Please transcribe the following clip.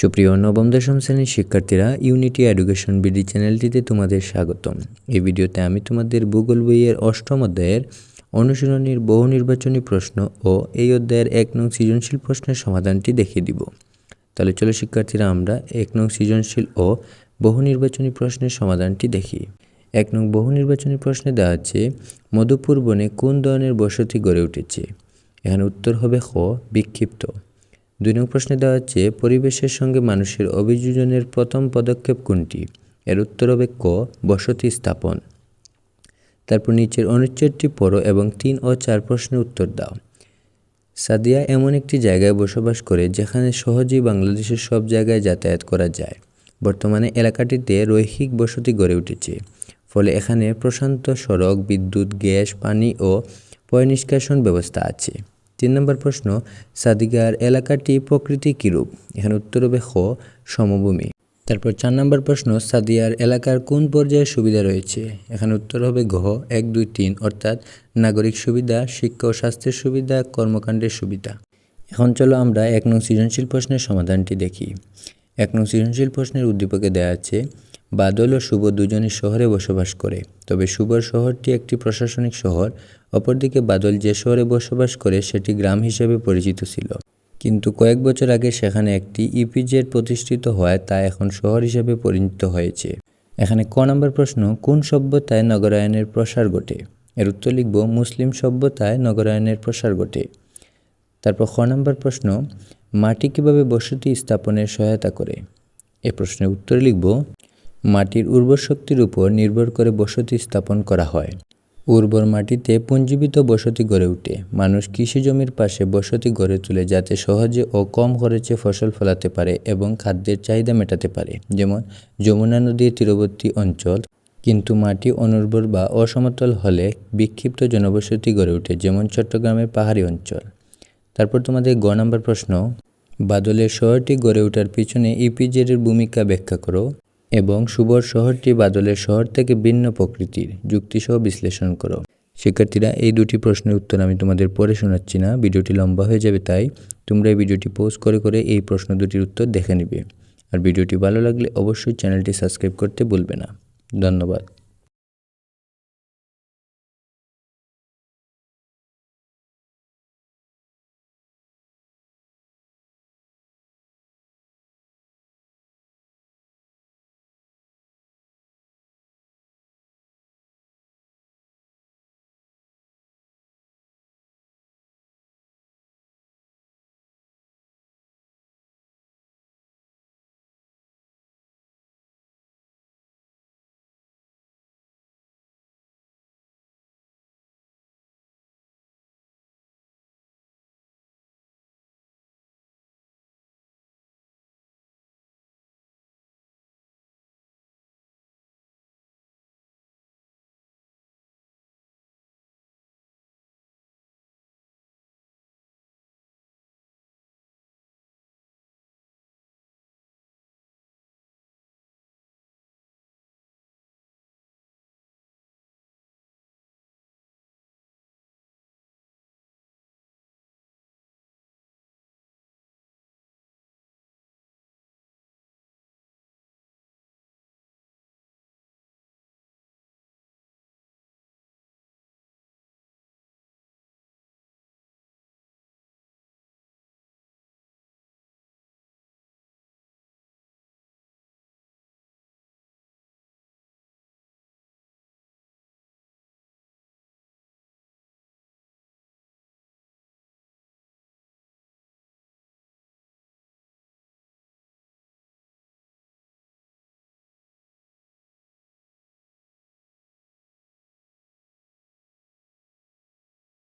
সুপ্রিয় নবম, দশম শ্রেণির শিক্ষার্থীরা ইউনিটি এডুকেশন বিডি চ্যানেলটিতে তোমাদের স্বাগতম। এই ভিডিওতে আমি তোমাদের ভূগোল বইয়ের অষ্টম অধ্যায়ের অনুশীলনীর বহু নির্বাচনী প্রশ্ন ও এই অধ্যায়ের এক নং সৃজনশীল প্রশ্নের সমাধানটি দেখিয়ে দিব। তাহলে চলো শিক্ষার্থীরা, আমরা এক নং সৃজনশীল ও বহু নির্বাচনী প্রশ্নের সমাধানটি দেখি। এক নং বহু নির্বাচনী প্রশ্নে দেওয়া আছে, মধুপুর বনে কোন ধরনের বসতি গড়ে উঠেছে? এখানে উত্তর হবে খ, বিক্ষিপ্ত। দুই নং প্রশ্নে দেওয়া হচ্ছে, পরিবেশের সঙ্গে মানুষের অভিযোজনের প্রথম পদক্ষেপ কোনটি? এর উত্তর হবে ক, বসতি স্থাপন। তারপর নিচের অনুচ্ছেদটি পড়ো এবং তিন ও চার প্রশ্নের উত্তর দাও। সাদিয়া এমন একটি জায়গায় বসবাস করে যেখানে সহজেই বাংলাদেশের সব জায়গায় যাতায়াত করা যায়। বর্তমানে এলাকাটিতে রৈহিক বসতি গড়ে উঠেছে। ফলে এখানে প্রশান্ত সড়ক, বিদ্যুৎ, গ্যাস, পানি ও পয়নিষ্কাশন ব্যবস্থা আছে। তিন নম্বর প্রশ্ন, সাদিগার এলাকাটি প্রকৃতি কীরূপ? এখানে উত্তর হবে খ, সমভূমি। তারপর চার নম্বর প্রশ্ন, সাদিয়ার এলাকার কোন পর্যায়ে সুবিধা রয়েছে? এখানে উত্তর হবে ঘ, এক, দুই, তিন, অর্থাৎ নাগরিক সুবিধা, শিক্ষা ও স্বাস্থ্যের সুবিধা, কর্মকাণ্ডের সুবিধা। এখন চলো আমরা এক নং সৃজনশীল প্রশ্নের সমাধানটি দেখি। এক নং সৃজনশীল প্রশ্নের উদ্দীপকে দেওয়া আছে বাদল ও শুভ দুজনই শহরে বসবাস করে। তবে শুভর শহরটি একটি প্রশাসনিক শহর, অপরদিকে বাদল যে শহরে বসবাস করে সেটি গ্রাম হিসেবে পরিচিত ছিল। কিন্তু কয়েক বছর আগে সেখানে একটি ইপিজেড প্রতিষ্ঠিত হওয়ায় তা এখন শহর হিসেবে পরিণত হয়েছে। এখানে ক নম্বর প্রশ্ন, কোন সভ্যতায় নগরায়নের প্রসার ঘটে? এর উত্তর লিখব, মুসলিম সভ্যতায় নগরায়নের প্রসার ঘটে। তারপর খ নম্বর প্রশ্ন, মাটি কীভাবে বসতি স্থাপনের সহায়তা করে? এ প্রশ্নের উত্তর লিখব মাটির উর্বর শক্তির উপর নির্ভর করে বসতি স্থাপন করা হয়। উর্বর মাটিতে পুঞ্জীবিত বসতি গড়ে ওঠে। মানুষ কৃষি জমির পাশে বসতি গড়ে তুলে যাতে সহজে ও কম খরচে ফসল ফলাতে পারে এবং খাদ্যের চাহিদা মেটাতে পারে। যেমন, যমুনা নদীর তীরবর্তী অঞ্চল, কিন্তু মাটি অনুর্বর বা অসমতল হলে বিক্ষিপ্ত জনবসতি গড়ে ওঠে, যেমন চট্টগ্রামের পাহাড়ি অঞ্চল। তারপর তোমাদের গ নম্বর প্রশ্ন, বাদলের শহরটি গড়ে ওঠার পিছনে ইপিজেডের ভূমিকা ব্যাখ্যা করো। এবং সুবর শহরটি বাদলের শহর থেকে ভিন্ন প্রকৃতির যুক্তিসহ বিশ্লেষণ করো। শিক্ষার্থীরা, এই দুটি প্রশ্নের উত্তর আমি তোমাদের পরে শোনাচ্ছি না, ভিডিওটি লম্বা হয়ে যাবে তাই তোমরা এই ভিডিওটি পোস্ট করে করে এই প্রশ্ন দুটির উত্তর দেখে নিবে। আর ভিডিওটি ভালো লাগলে অবশ্যই চ্যানেলটি সাবস্ক্রাইব করতে ভুলবে না। ধন্যবাদ।